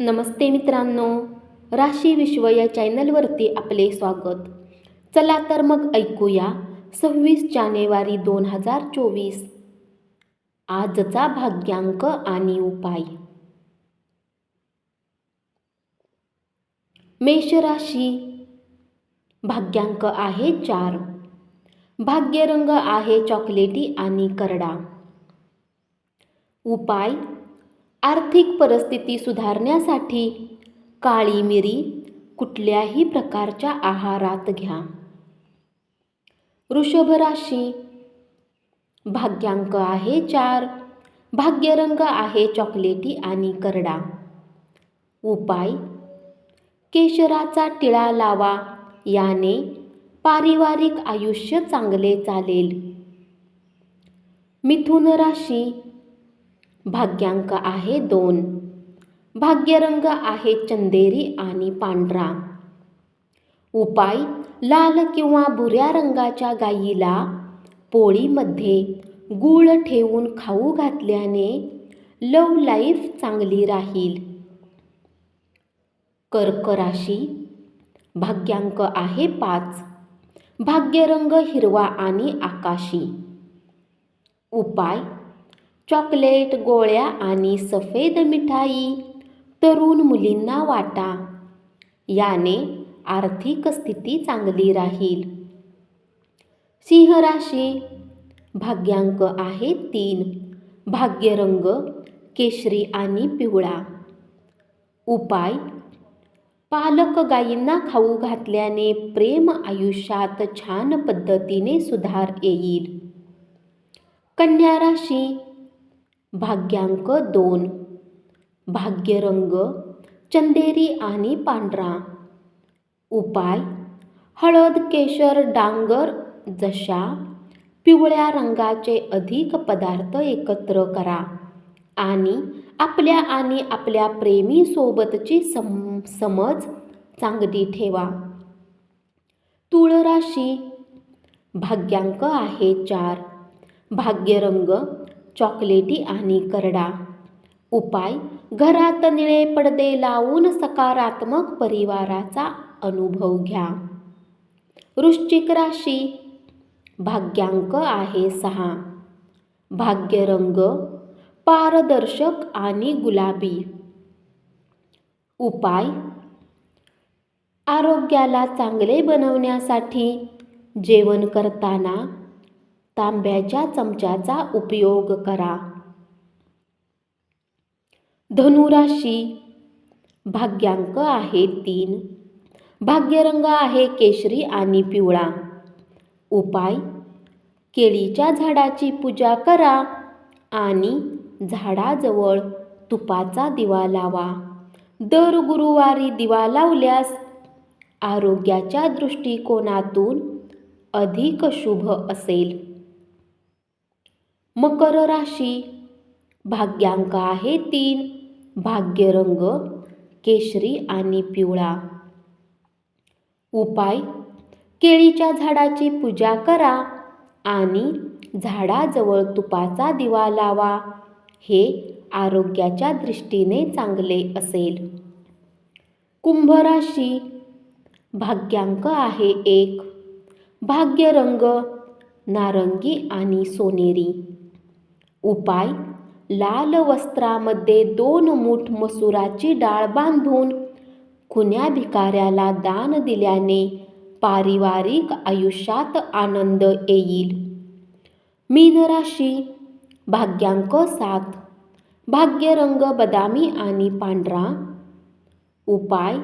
नमस्ते मित्रांनो राशी विश्व या चॅनलवरती आपले स्वागत. चला तर मग ऐकूया सव्वीस जानेवारी दोन हजार चोवीस. आजचा भाग्यांक आणि उपाय. मेषराशी भाग्यांक आहे चार. भाग्यरंग आहे चॉकलेटी आणि करडा. उपाय आर्थिक परिस्थिती सुधारण्यासाठी काळी मिरी कुठल्याही प्रकारच्या आहारात घ्या. वृषभ राशी. भाग्यांक आहे चार. भाग्यरंग आहे चॉकलेटी आणि करडा. उपाय. केशराचा टिळा लावा याने पारिवारिक आयुष्य चांगले चालेल. मिथुन राशी. भाग्यांक आहे दोन. भाग्यरंग आहे चंदेरी आणि पांढरा. उपाय लाल किंवा भुऱ्या रंगाच्या गाईला पोळीमध्ये गूळ ठेवून खाऊ घातल्याने लव लाईफ चांगली राहील. कर्क राशी भाग्यांक आहे पाच. भाग्यरंग हिरवा आणि आकाशी. उपाय चॉकलेट गोळ्या आणि सफेद मिठाई. तरुण मुलींना वाटा. याने आर्थिक स्थिती चांगली राहील. सिंह राशी. भाग्यांक आहे तीन. भाग्यरंग केशरी आणि पिवळा. उपाय. पालक गायींना खाऊ घातल्याने प्रेम आयुष्यात छान पद्धतीने सुधार येईल. कन्या राशी. भाग्यांक दोन. भाग्यरंग चंदेरी आणि पांढरा. उपाय हळद केशर डांगर जशा. पिवळ्या रंगाचे अधिक पदार्थ एकत्र करा आणि आपल्या आणि आपल्या प्रेमीसोबतची सम समज चांगली ठेवा. तुळ राशी भाग्यांक आहे चार. भाग्यरंग चॉकलेटी आणि करडा. उपाय घरात निळे पडदे लावून सकारात्मक परिवाराचा अनुभव घ्या. वृश्चिक राशी भाग्यांक आहे सहा. भाग्यरंग पारदर्शक आणि गुलाबी. उपाय आरोग्याला चांगले बनवण्यासाठी जेवण करताना तांब्याच्या चमच्याचा उपयोग करा. धनुराशी भाग्यांक आहे तीन. भाग्यरंग आहे केशरी आणि पिवळा. उपाय केळीच्या झाडाची पूजा करा आणि झाडाजवळ तुपाचा दिवा लावा. दर गुरुवारी दिवा लावल्यास आरोग्याच्या दृष्टिकोनातून अधिक शुभ असेल. मकर राशी. भाग्यांक आहे तीन. भाग्यरंग केशरी आणि पिवळा. उपाय केळीच्या झाडाची पूजा करा आणि झाडाजवळ तुपाचा दिवा लावा. हे आरोग्याच्या दृष्टीने चांगले असेल. कुंभ राशी. भाग्यांक आहे एक. भाग्यरंग नारंगी आणि सोनेरी. उपाय. लाल वस्त्रामध्ये दोन मूठ मसुराची डाळ बांधून खुन्या भिकाऱ्याला दान दिल्याने पारिवारिक आयुष्यात आनंद येईल. मीन राशी भाग्यांक सात. भाग्यरंग बदामी आणि पांढरा. उपाय.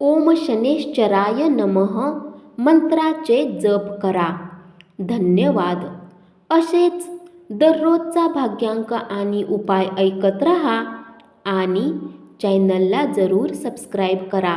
ओम शनेश्चराय नमः. मंत्राचे जप करा. धन्यवाद. असेच दररोजचा भाग्यांक आणि उपाय ऐकत रहा आणि चॅनलला जरूर सबस्क्राईब करा.